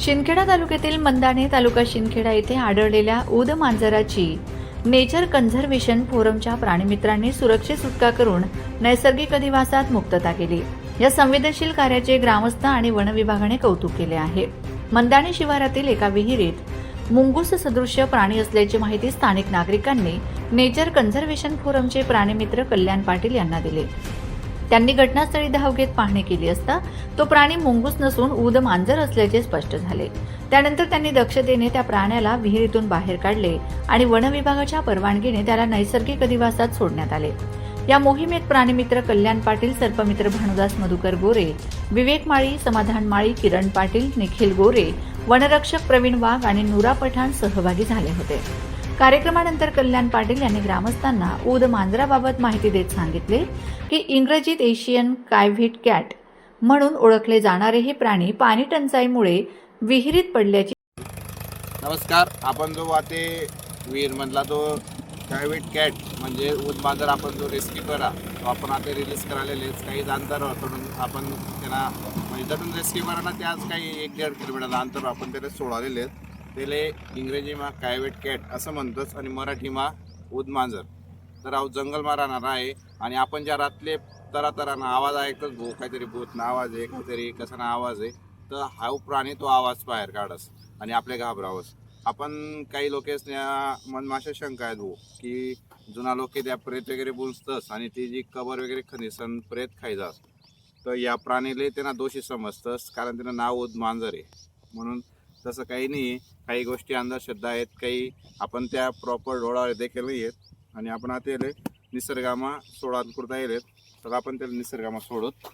शिंदखेडा तालुक्यातील मंदाणे तालुका शिंदखेडा येथे आढळलेल्या उद मांजराची नेचर कन्झर्वेशन फोरमच्या प्राणीमित्रांनी सुरक्षित सुटका करून नैसर्गिक अधिवासात मुक्तता केली. या संवेदनशील कार्याचे ग्रामस्थ आणि वनविभागाने कौतुक केले आहे. मंदाणे शिवारातील एका विहिरीत मुंगूस सदृश्य प्राणी असल्याची माहिती स्थानिक नागरिकांनी नेचर कन्झर्वेशन फोरमचे प्राणीमित्र कल्याण पाटील यांना दिले. त्यांनी घटनास्थळी धाव घेत पाहणी केली असता तो प्राणी मुंगूस नसून उद मांजर असल्याचे स्पष्ट झाले. त्यानंतर त्यांनी दक्षतेने त्या प्राण्याला विहिरीतून बाहेर काढले आणि वनविभागाच्या परवानगीने त्याला नैसर्गिक अधिवासात सोडण्यात आले. या मोहिमेत प्राणीमित्र कल्याण पाटील सर्पमित्र भानुदास मधुकर गोरे विवेक माळी समाधान माळी किरण पाटील निखिल गोरे वनरक्षक प्रवीण वाघ आणि नुरा पठाण सहभागी झाले होते. कार्यक्रमानंतर कल्याण पाटील यांनी ग्रामस्थांना ऊद मांजराबाबत माहिती देत सांगितले की इंग्रजीत एशियन कायव्हिट कॅट म्हणून ओळखले जाणारे हे प्राणी पाणी टंचाईमुळे विहिरीत पडल्याची नमस्कार आपण जो वाते वीर मधला तो प्रायव्हेट कॅट म्हणजे उदबाजार आपण जो रेस्क्यू करा तो आपण आता रिलीज करायला काही अंतर सोडून आपण त्यांना म्हणजे जटून रेस्क्यू करायला ते त्याच काही एक दीड किलोमीटर अंतर आपण त्याला सोडालेले आहेत त्याला इंग्रजीमा कायवेट कॅट असं म्हणतोच आणि मराठीमा उदमांजर तर अहो जंगलमा राहणार आहे आणि आपण ज्या रातले तरा तराना आवाज ऐकतोच भो काहीतरी भूतना आवाज आहे काहीतरी कसा आवाज आहे तर हा प्राणी तो आवाज बाहेर काढस आणि आपले घाबरावस. आपण काही लोकेस मनमाशा शंका आहेत भो की जुना लोक त्या प्रेत वगैरे बोलतस आणि ती जी कबर वगैरे खनिसन प्रेत खायचास तर या प्राणीले त्यांना दोषी समजतस कारण त्यांना नाव उद मांजर आहे. म्हणून तसं काही नाही काही गोष्टी अंधश्रद्धा आहेत काही आपण त्या प्रॉपर डोळावर देखील नाही आहेत. आणि आपण आता निसर्गामा सोडा करता येलेत तर आपण त्याला निसर्गामा सोडत